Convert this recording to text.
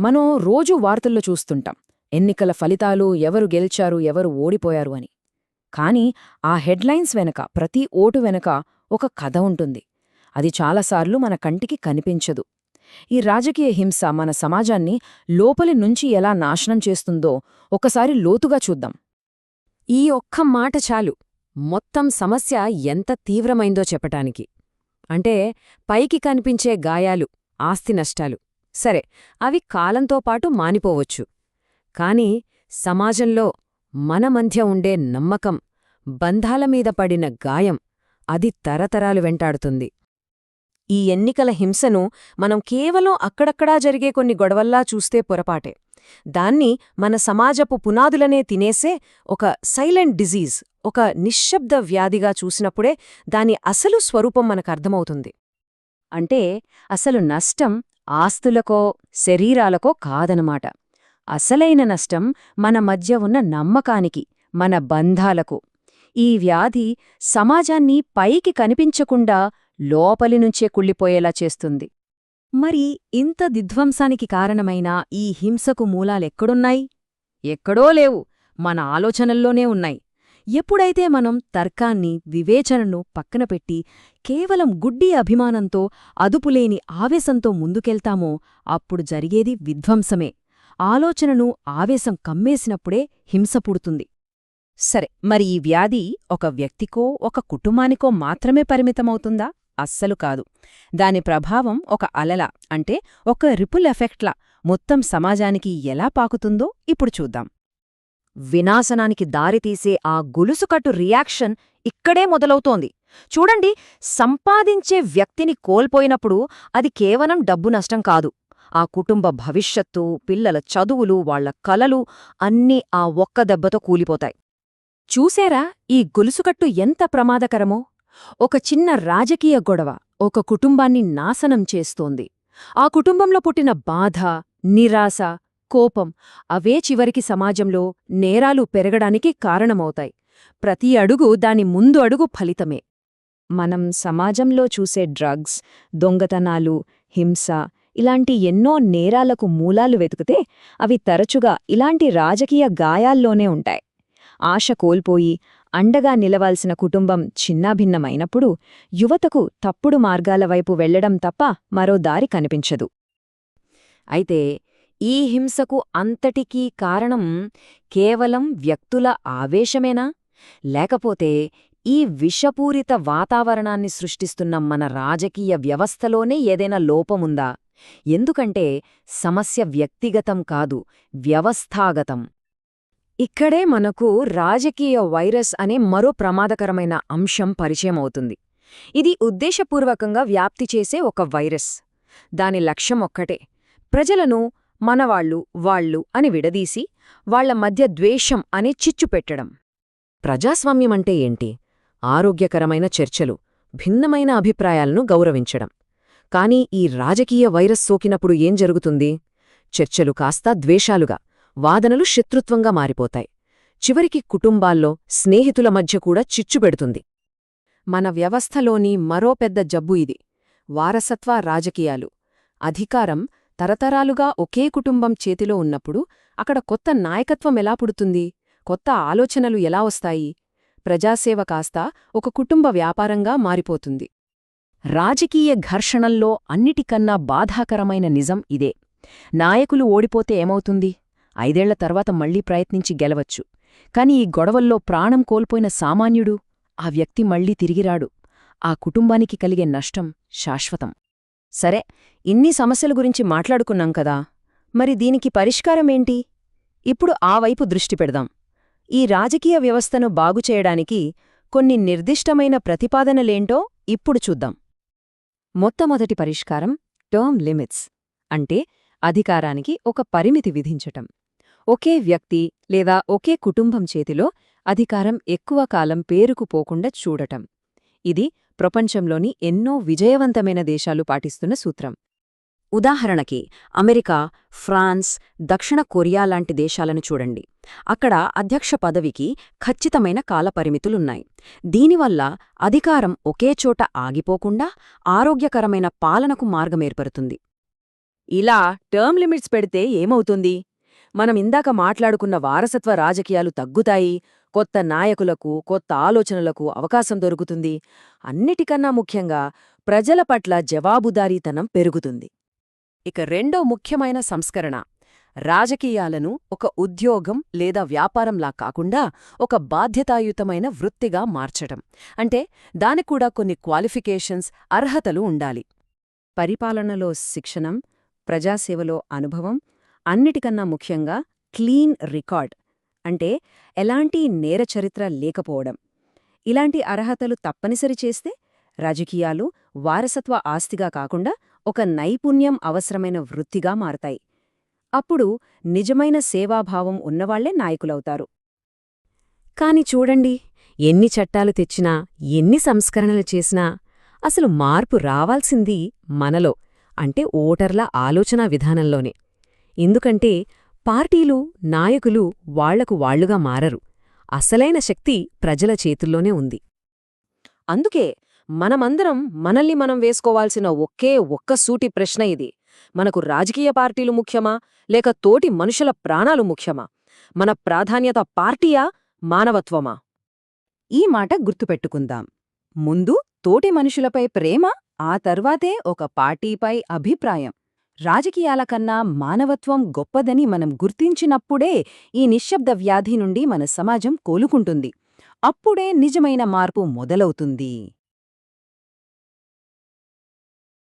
మనం రోజూ వార్తల్లో చూస్తుంటాం ఎన్నికల ఫలితాలు ఎవరు గెలిచారు ఎవరు ఓడిపోయారు అని. కాని ఆ హెడ్లైన్స్ వెనక ప్రతి ఓటు వెనక ఒక కథ ఉంటుంది. అది చాలాసార్లు మన కంటికి కనిపించదు. ఈ రాజకీయ హింస మన సమాజాన్ని లోపలి నుంచి ఎలా నాశనం చేస్తుందో ఒకసారి లోతుగా చూద్దాం. ఈ ఒక్క మాట చాలు. మొత్తం సమస్య ఎంత తీవ్రమైందో చెప్పటానికి. అంటే పైకి కనిపించే గాయాలు ఆస్తి నష్టాలు. సరే అవి కాలంతో పాటు మానిపోవచ్చు. కాని సమాజంలో మన మధ్య ఉండే నమ్మకం బంధాల మీద పడిన గాయం అది తరతరాలు వెంటాడుతుంది. ఈ ఎన్నికల హింసను మనం కేవలం అక్కడక్కడా జరిగే కొన్ని గొడవల్లా చూస్తే పొరపాటే. దాన్ని మన సమాజపు పునాదులనే తినేసే ఒక సైలెంట్ డిజీజ్ ఒక నిశ్శబ్ద వ్యాధిగా చూసినప్పుడే దాని అసలు స్వరూపం మనకర్థమవుతుంది అంటే అసలు నష్టం ఆస్తులకో శరీరాలకో కాదనమాట. అసలైన నష్టం మన మధ్య ఉన్న నమ్మకానికి మన బంధాలకు. ఈ వ్యాధి సమాజాన్ని పైకి కనిపించకుండా లోపలి నుంచే కుళ్ళిపోయేలా చేస్తుంది. మరి ఇంత దిధ్వంసానికి కారణమైన ఈ హింసకు మూలాలెక్కడున్నాయి? ఎక్కడో లేవు మన ఆలోచనల్లోనే ఉన్నాయి. ఎప్పుడైతే మనం తర్కాన్ని వివేచనను పక్కనపెట్టి కేవలం గుడ్డి అభిమానంతో అదుపులేని ఆవేశంతో ముందుకెళ్తామో అప్పుడు జరిగేది విధ్వంసమే. ఆలోచనను ఆవేశం కమ్మేసినప్పుడే హింస పుడుతుంది. సరే మరి ఈ వ్యాధి ఒక వ్యక్తికో ఒక కుటుంబానికో మాత్రమే పరిమితమవుతుందా? అస్సలు కాదు. దాని ప్రభావం ఒక అలల అంటే ఒక రిపుల్ ఎఫెక్ట్లా మొత్తం సమాజానికి ఎలా పాకుతుందో ఇప్పుడు చూద్దాం. వినాశనానికి దారితీసే ఆ గొలుసుకట్టు రియాక్షన్ ఇక్కడే మొదలవుతోంది. చూడండి సంపాదించే వ్యక్తిని కోల్పోయినప్పుడు అది కేవలం డబ్బు నష్టం కాదు. ఆ కుటుంబ భవిష్యత్తు పిల్లల చదువులు వాళ్ళ కలలు అన్నీ ఆ ఒక్క దెబ్బతో కూలిపోతాయి. చూసారా ఈ గొలుసుకట్టు ఎంత ప్రమాదకరమో? ఒక చిన్న రాజకీయ గొడవ ఒక కుటుంబాన్ని నాశనం చేస్తోంది. ఆ కుటుంబంలో పుట్టిన బాధ నిరాశ కోపం. అవే చివరికి సమాజంలో నేరాలు పెరగడానికి కారణమవుతాయి. ప్రతి అడుగు దాని ముందు అడుగు ఫలితమే. మనం సమాజంలో చూసే డ్రగ్స్ దొంగతనాలు హింస ఇలాంటి ఎన్నో నేరాలకు మూలాలు వెతికితే అవి తరచుగా ఇలాంటి రాజకీయ గాయాల్లోనే ఉంటాయి. ఆశ కోల్పోయి అండగా నిలవాల్సిన కుటుంబం చిన్నాభిన్నమైనప్పుడు యువతకు తప్పుడు మార్గాల వైపు వెళ్ళడం తప్ప మరో దారి కనిపించదు. అయితే ఈ హింసకు అంతటికీ కారణం కేవలం వ్యక్తుల ఆవేశమేనా? లేకపోతే ఈ విషపూరిత వాతావరణాన్ని సృష్టిస్తున్న మన రాజకీయ వ్యవస్థలోనే ఏదైనా లోపముందా? ఎందుకంటే సమస్య వ్యక్తిగతం కాదు వ్యవస్థాగతం. ఇక్కడే మనకు రాజకీయ వైరస్ అనే మరో ప్రమాదకరమైన అంశం పరిచయమవుతుంది. ఇది ఉద్దేశపూర్వకంగా వ్యాప్తి చేసే ఒక వైరస్. దాని లక్ష్యం ఒక్కటే. ప్రజలను మనవాళ్ళు వాళ్ళు అని విడదీసి వాళ్ళ మధ్య ద్వేషం అనే చిచ్చు పెట్టడం. ప్రజాస్వామ్యమంటే ఏంటి? ఆరోగ్యకరమైన చర్చలు భిన్నమైన అభిప్రాయాలను గౌరవించడం. కానీ ఈ రాజకీయ వైరస్ సోకినప్పుడు ఏం జరుగుతుంది? చర్చలు కాస్తా ద్వేషాలుగా వాదనలు శత్రుత్వంగా మారిపోతాయి. చివరికి కుటుంబాల్లో స్నేహితుల మధ్య కూడా చిచ్చుపెడుతుంది మన వ్యవస్థలోని మరో పెద్ద జబ్బు ఇది. వారసత్వ రాజకీయాలు. అధికారం తరతరాలుగా ఒకే కుటుంబం చేతిలో ఉన్నప్పుడు అక్కడ కొత్త నాయకత్వం ఎలా పుడుతుంది? కొత్త ఆలోచనలు ఎలా వస్తాయి? ప్రజాసేవ కాస్త ఒక కుటుంబ వ్యాపారంగా మారిపోతుంది. రాజకీయ ఘర్షణల్లో అన్నిటికన్నా బాధాకరమైన నిజం ఇదే. నాయకులు ఓడిపోతే ఏమవుతుంది? ఐదేళ్ళ తర్వాత మళ్ళీ ప్రయత్నించి గెలవచ్చు. కాని ఈ గొడవల్లో ప్రాణం కోల్పోయిన సామాన్యుడు ఆ వ్యక్తి మళ్ళీ తిరిగిరాడు ఆ కుటుంబానికి కలిగే నష్టం శాశ్వతం. సరే ఇన్ని సమస్యల గురించి మాట్లాడుకున్నాం కదా మరి దీనికి పరిష్కారమేంటి? ఇప్పుడు ఆ వైపు దృష్టి పెడదాం. ఈ రాజకీయ వ్యవస్థను బాగుచేయడానికి కొన్ని నిర్దిష్టమైన ప్రతిపాదనలేంటో ఇప్పుడు చూద్దాం. మొట్టమొదటి పరిష్కారం టర్మ్ లిమిట్స్ అంటే అధికారానికి ఒక పరిమితి విధించటం. ఒకే వ్యక్తి లేదా ఒకే కుటుంబం చేతిలో అధికారం ఎక్కువ కాలం పేరుకుపోకుండా చూడటం. ఇది ప్రపంచంలోని ఎన్నో విజయవంతమైన దేశాలు పాటిస్తున్న సూత్రం. ఉదాహరణకి అమెరికా ఫ్రాన్స్ దక్షిణ కొరియా లాంటి దేశాలను చూడండి. అక్కడ అధ్యక్ష పదవికి ఖచ్చితమైన కాలపరిమితులున్నాయి. దీనివల్ల అధికారం ఒకేచోట ఆగిపోకుండా ఆరోగ్యకరమైన పాలనకు మార్గమేర్పడుతుంది ఇలా టర్మ్ లిమిట్స్ పెడితే ఏమవుతుంది? మనం ఇందాక మాట్లాడుకున్న వారసత్వ రాజకీయాలు తగ్గుతాయి కొత్త నాయకులకు కొత్త ఆలోచనలకు అవకాశం దొరుకుతుంది. అన్నిటికన్నా ముఖ్యంగా ప్రజల పట్ల జవాబుదారీతనం పెరుగుతుంది. ఇక రెండో ముఖ్యమైన సంస్కరణ. రాజకీయాలను ఒక ఉద్యోగం లేదా వ్యాపారంలా కాకుండా ఒక బాధ్యతాయుతమైన వృత్తిగా మార్చటం. అంటే దానికూడా కొన్ని క్వాలిఫికేషన్స్ అర్హతలు ఉండాలి. పరిపాలనలో శిక్షణం ప్రజాసేవలో అనుభవం అన్నిటికన్నా ముఖ్యంగా క్లీన్ రికార్డ్ అంటే ఎలాంటి నేరచరిత్ర లేకపోవడం. ఇలాంటి అర్హతలు తప్పనిసరి చేస్తే రాజకీయాలు వారసత్వ ఆస్తిగా కాకుండా ఒక నైపుణ్యం అవసరమైన వృత్తిగా మారతాయి. అప్పుడు నిజమైన సేవాభావం ఉన్నవాళ్ళే నాయకులవుతారు. కాని చూడండి ఎన్ని చట్టాలు తెచ్చినా ఎన్ని సంస్కరణలు చేసినా అసలు మార్పు రావాల్సింది మనలో అంటే ఓటర్ల ఆలోచనా విధానంలోనే. ఎందుకంటే పార్టీలు నాయకులు వాళ్ళకు వాళ్ళుగా మారరు. అసలైన శక్తి ప్రజల చేతుల్లోనే ఉంది. అందుకే మనమందరం మనల్ని మనం వేసుకోవాల్సిన ఒకే ఒక్క సూటి ప్రశ్న ఇది. మనకు రాజకీయ పార్టీలు ముఖ్యమా? లేక తోటి మనుషుల ప్రాణాలు ముఖ్యమా? మన ప్రాధాన్యత పార్టీయా? మానవత్వమా? ఈ మాట గుర్తుపెట్టుకుందాం. ముందు తోటి మనుషులపై ప్రేమ ఆ తర్వాతే ఒక పార్టీపై అభిప్రాయం. రాజకీయాల కన్నా మానవత్వం గొప్పదని మనం గుర్తించినప్పుడే ఈ నిశ్శబ్ద వ్యాధి నుండి మన సమాజం కోలుకుంటుంది. అప్పుడే నిజమైన మార్పు మొదలవుతుంది.